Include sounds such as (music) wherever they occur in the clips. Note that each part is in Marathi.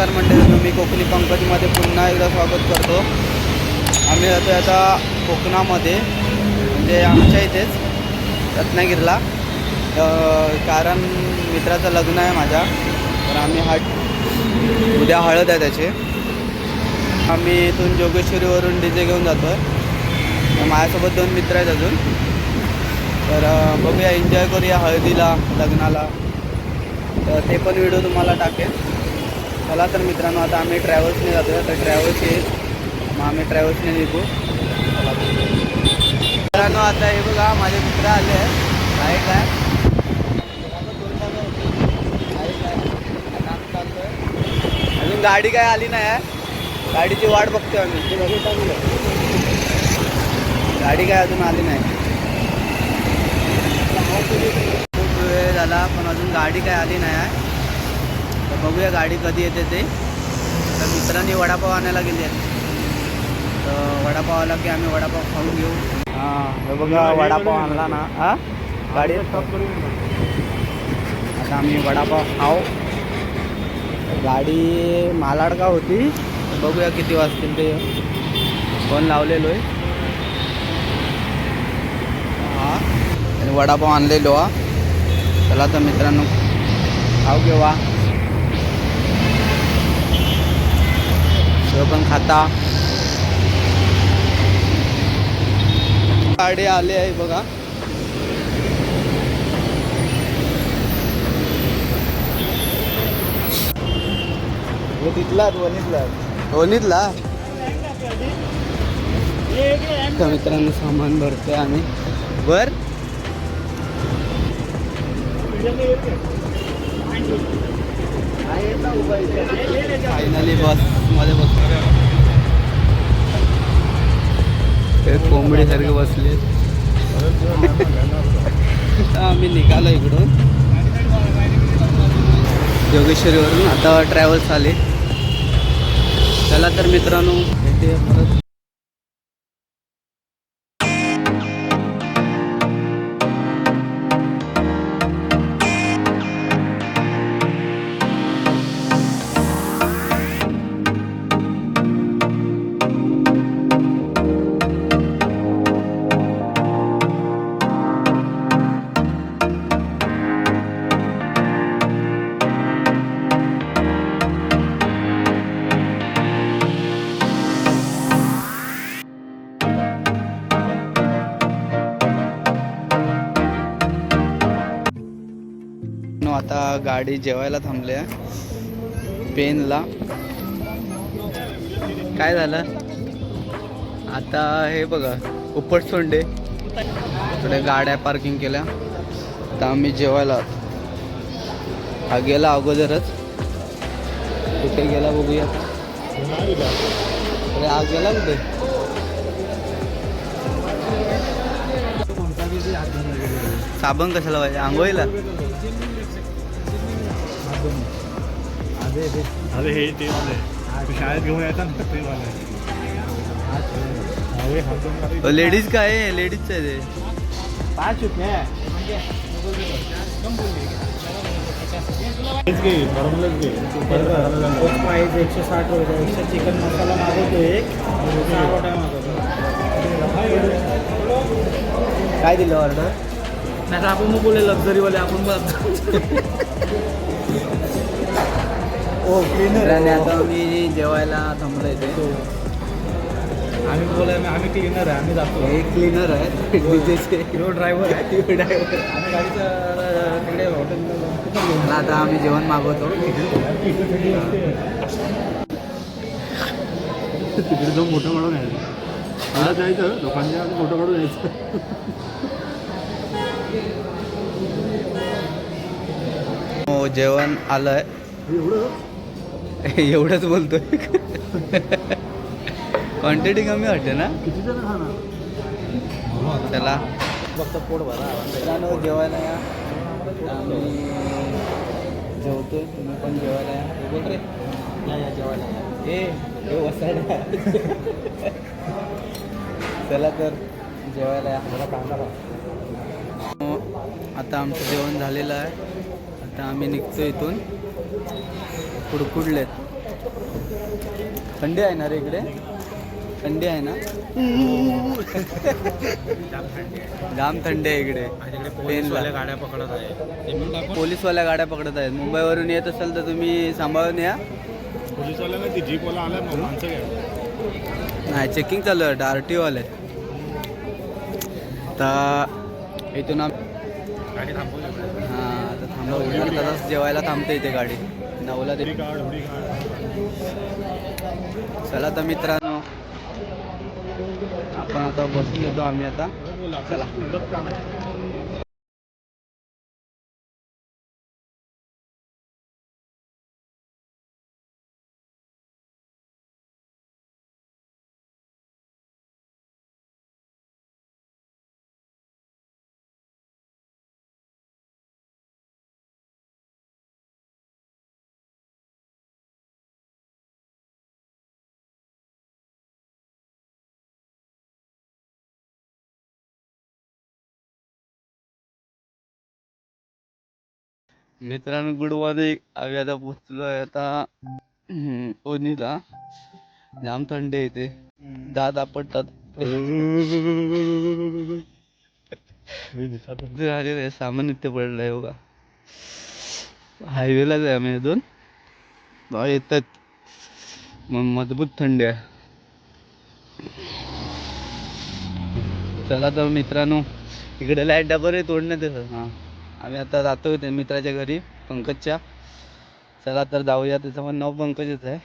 नमस्कार मंडळी मी कोकणी पंकजमध्ये पुन्हा एकदा स्वागत करतो. आम्ही जातो आता कोकणामध्ये म्हणजे आमच्या इथेच रत्नागिरीला. कारण मित्राचं लग्न आहे माझ्या तर आम्ही हा उद्या हळद आहे त्याचे. आम्ही इथून जोगेश्वरीवरून डी जे घेऊन जातो आहे माझ्यासोबत दोन मित्र आहेत अजून. तर बघूया एन्जॉय करूया हळदीला लग्नाला. तर ते पण व्हिडिओ तुम्हाला टाकेल चला तर मित्रांनो आता आम्ही ट्रॅव्हल्सने जातो तर ट्रॅव्हल्स येईल मग आम्ही ट्रॅव्हल्सने निघू. मित्रांनो आता हे बघा माझे मित्र आले आहे. काय अजून गाडी काय आली नाही आहे. गाडीची वाट बघतो आम्ही. गाडी काय अजून आली नाही. खूप वेळ झाला पण अजून गाडी काय आली नाही आहे. बघूया गाडी कधी येते ते. तर मित्रांनी वडापाव आणायला गेले. तर वडापाव आला की आम्ही वडापाव खाऊन घेऊ. हां बघा वडापाव आणला ना. हा? गाडी आता आम्ही वडापाव खाऊ. गाडी मालाड का होती. बघूया किती वाजतील ते. फोन लावलेलो आहे हा. आणि वडापाव आणलेलो हा. चला तर मित्रांनो खाऊ घेवा पण खाता. गाडी आले आहे बघा. तिथला वनीतला वणीतला मित्रांनो सामान भरतोय आम्ही. बर फायनली बसमध्ये बसलो. ते कोंबडीसारखे बसले. आम्ही निघालो इकडून. योगेश्वरीवरून आता ट्रॅव्हल्स आले चला तर मित्रांनो. भेटूया परत गाडी जेवायला थांबली आहे. पेनला. काय झालं? आता हे बघा उपट सोंडे. इकडे गाड्या पार्किंग केल्या. तर आम्ही जेवायला हा गेला अगोदरच. कुठे गेला बघूया. अरे हा गेला कुठे? साबण कशाला पाहिजे? आंघोळीला? अरे हे ते वाले. तू शाळेत घेऊन यायचा ना ते वाले. हा. लेडीज काय आहे? लेडीजचं आहे ते. पाच रुपये एकशे साठ रुपये एकशे चिकन मसाला मागवतो एक. काय दिलं ऑर्डर नाही तर आपण मग बोले लक्झरीवाले आपण क्लीनर (laughs) आणि आता आम्ही जेवायला थांबलो इथे. आम्ही बोलाय आम्ही क्लिनर आहे आम्ही जातो. हे क्लीनर आहे. डीजेचे ह्यो ड्रायव्हर आहे. (laughs) आम्ही गाडीचं तिकडे हॉटेल आता आम्ही जेवण मागवतो. तिकडे जाऊन फोटो काढून यायचं. मला जायचं लोकांच्या फोटो काढून यायचं. हो जेवण आलंय. एवढं? (laughs) एवढंच बोलतोय. क्वांटिटी कमी वाटते ना? किती जण खाणार? चला. फक्त पोट भरा. जेवायला या. आम्ही जेवतोय. तुम्ही पण जेवायला या. बोल रे. या या जेवायला ए हे वसायला चला तर जेवायला या. मला आता आमचं जेवण झालेलं आहे. आता आम्ही निघतो इथून. कुडकुडलेत. थंडी आहे ना रे इकडे? थंडी आहे ना? जाम थंडी आहे इकडे. पेनला. गाड्या पकडत आहे पोलीसवाल्या गाड्या पकडत आहेत. मुंबईवरून येत असाल तर तुम्ही सांभाळून या. नाही चेकिंग चालू आहे. आर टी वाले. तर इथून हां. अर्धा तास जेवायला थांबते इथे गाडी. नऊला ते चला तर मित्रांनो आपण आता बसून येतो आम्ही आता. चला. मित्रांनो गुड मॉर्निंग आम्ही आता पोचलोय आता हम्म, ओनीला. जाम थंडी आहे इथे. दात आपटतात. (laughs) सामान इथे पडलंय बघा. हायवेलाच आहे आम्ही अजून. येतात. मग मजबूत थंडी आहे. चला तर मित्रांनो इकडे लाइट डबर आहे तोडण्यात येतं. हां. आम्ही आता जातो त्या मित्राच्या घरी पंकजच्या. चला तर जाऊया त्याचं पण नाव पंकजच आहे.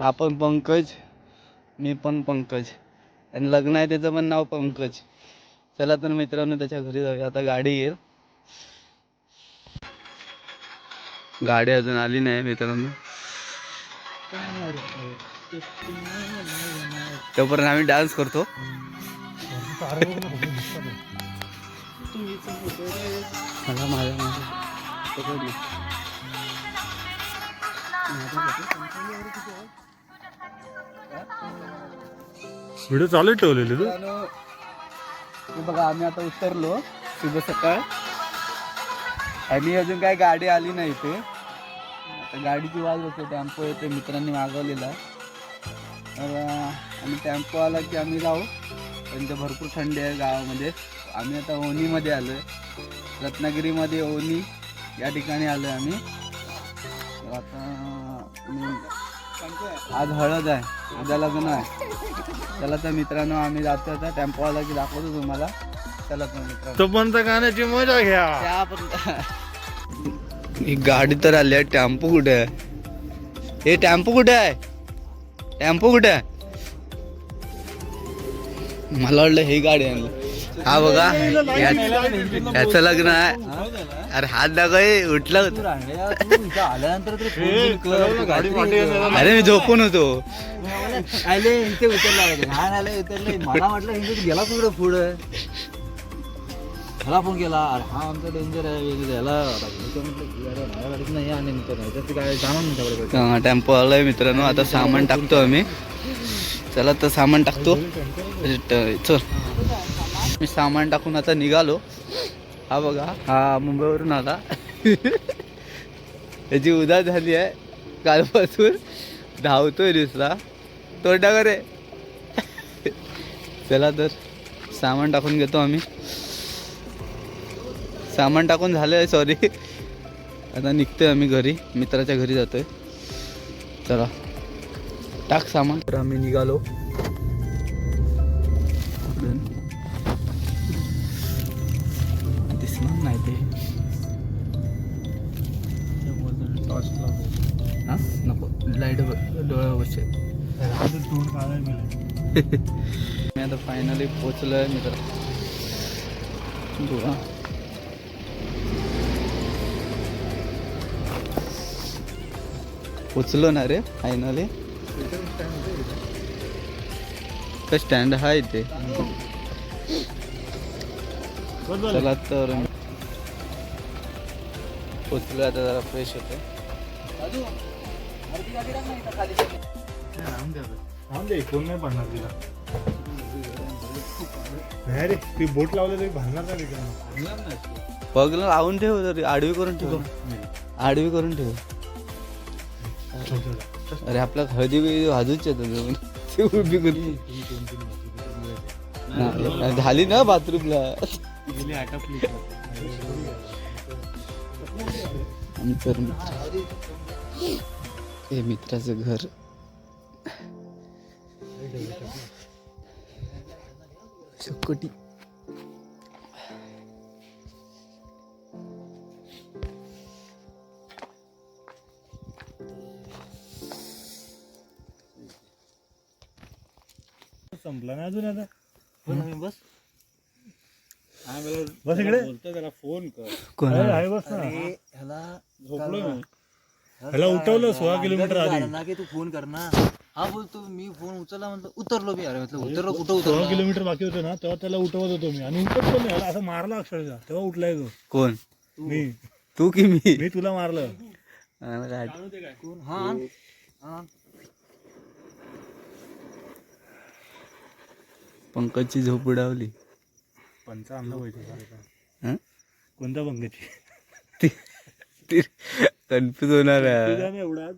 आपण पंकज मी पण पंकज. आणि लग्न आहे त्याचं पण नाव पंकज. चला तर मित्रांनो त्याच्या घरी जाऊया. आता गाडी येईल. गाडी अजून आली नाही मित्रांनो. तोपर्यंत आम्ही डान्स करतो. मला माझ्या माझ्या पकडली. व्हिडिओ चालू ठेवलेली तू? हे बघा आम्ही आता उतरलो शुभ सकाळ. आणि अजून काय गाडी आली नाही इथे. आता गाडीची वाज होते टेम्पो येते मित्रांनी मागवलेला. तर आणि टेम्पो आला की आम्ही जाऊ. त्यांचं भरपूर थंडी आहे गावामध्ये. आम्ही आता ओनीमध्ये आलो आहे रत्नागिरीमध्ये ओनी या ठिकाणी आलो आहे आम्ही आता आज हळद आहे. उद्या लग्न आहे. चला तर मित्रांनो आम्ही जातो आता. टेम्पो आला की दाखवतो तुम्हाला. चला तर मित्रांनो. तो पण गाण्याची मजा घ्या. ही गाडी तर आली आहे. टेम्पो कुठे आहे? हे टेम्पो कुठे आहे? टेम्पो कुठे आहे? मला वाटलं ही गाडी आणली. हा बघा या- याचं लग्न आहे. अरे हात दाखव उठला होता. आल्यानंतर. अरे मी झोपून होतो. आले इथे उतरला लहान आले उतरले. मला वाटलं इथे गेला कुठं पुढं? मला फोन केला अरे हा आमचा डेंजर आहे वगैरे याला आता इथे म्हटलं की अरे माझ्या गाडीत नाही आणि नंतर नाही. तर ते काय जाणार नाही त्याकडे हा, टेम्पो आलाय मित्रांनो. आता सामान टाकतो आम्ही. चला तर सामान टाकतो. ट- चल. मी सामान टाकून आता निघालो. हा बघा हा मुंबईवरून आला. त्याची उदा झाली आहे. कालपासून धावतोय दिसला. तोटा करे चला तर सामान टाकून घेतो आम्ही. सामान टाकून झालं आहे सॉरी आता निघतोय आम्ही घरी. मित्राच्या घरी जातोय. चला. टाक सामान. तर आम्ही निघालो. नको. लाइट डोळ्यावर मी आता फायनली पोचलो आहे मित्र गोवा पोचलो ना रे फायनली का? स्टँड हा इथे. चला तर पोचलो आता जरा फ्रेश होते थांब दे कोण नाही पडणार तिला नाही रे ती बोट लावलं तरी भरणार नाही रिकामं. बघलं लावून ठेव तरी आडवी करून ठेव. आडवी करून ठेव. अरे आपला हळदी बिळदी वाजूच येतं ते उभी करून झाली ना बाथरूमला. आमचं हे मित्राचं घर. शकटी संपला ना अजून आता? बस. बस. इकडे. कोण अरे, आहे बस ना. ह्याला झोपलो मी. ह्याला उठवलं सोळा किलोमीटर आधी. ना की तू फोन कर ना. हा बोलतो मी फोन उचलला म्हणतो उतरलो मी. अरे म्हटलं उतरलो कुठं सोळा उतरलो किलोमीटर बाकी होतं ना तेव्हा त्याला उठवत होतो मी. आणि उठत पण नाही. ह्याला असं मारला अक्षरशः. तेव्हा उठलाय तो. कोण? मी. तू की मी? मी तुला मारलं. मला काय कोण? हा आण. हा आण. पंकजची झोप उडावली. पंचा आणला पाहिजे हं? कोणत्या पंकजची? ती कन्फ्युज होणार एवढा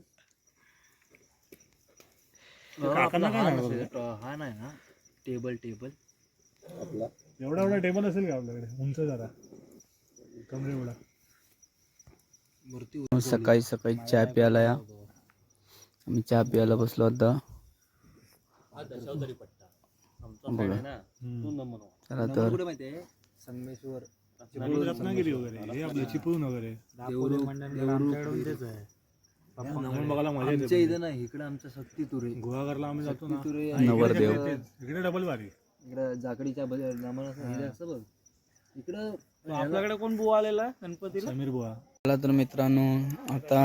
काकांना आपला काय हा हा नाही ना. टेबल टेबल एवढा एवढा टेबल असेल का आपल्याकडे? उंच जरा. कमरे एवढा. मूर्ती सकाळी सकाळी चहा प्यायला या. आम्ही चहा प्यायला बसलो होता बघा चला तर. कुठे माहितीये संगमेश्वर. रत्नागिरी वगैरे. हे आपलं चिपळूण वगैरे. नमन बघायला मजा येते आमच्या इथं ना इकडे आमचं शक्ती तुरे गुहागरला आम्ही जातो ना. तुरे नवरदेव इकडे डबल बारी इकडं जाकडीच्या नामान असं बघ. इकडं आपल्याकडे कोण बुवा आलेला गणपतीला? समीर बुवा. चला तर मित्रांनो आता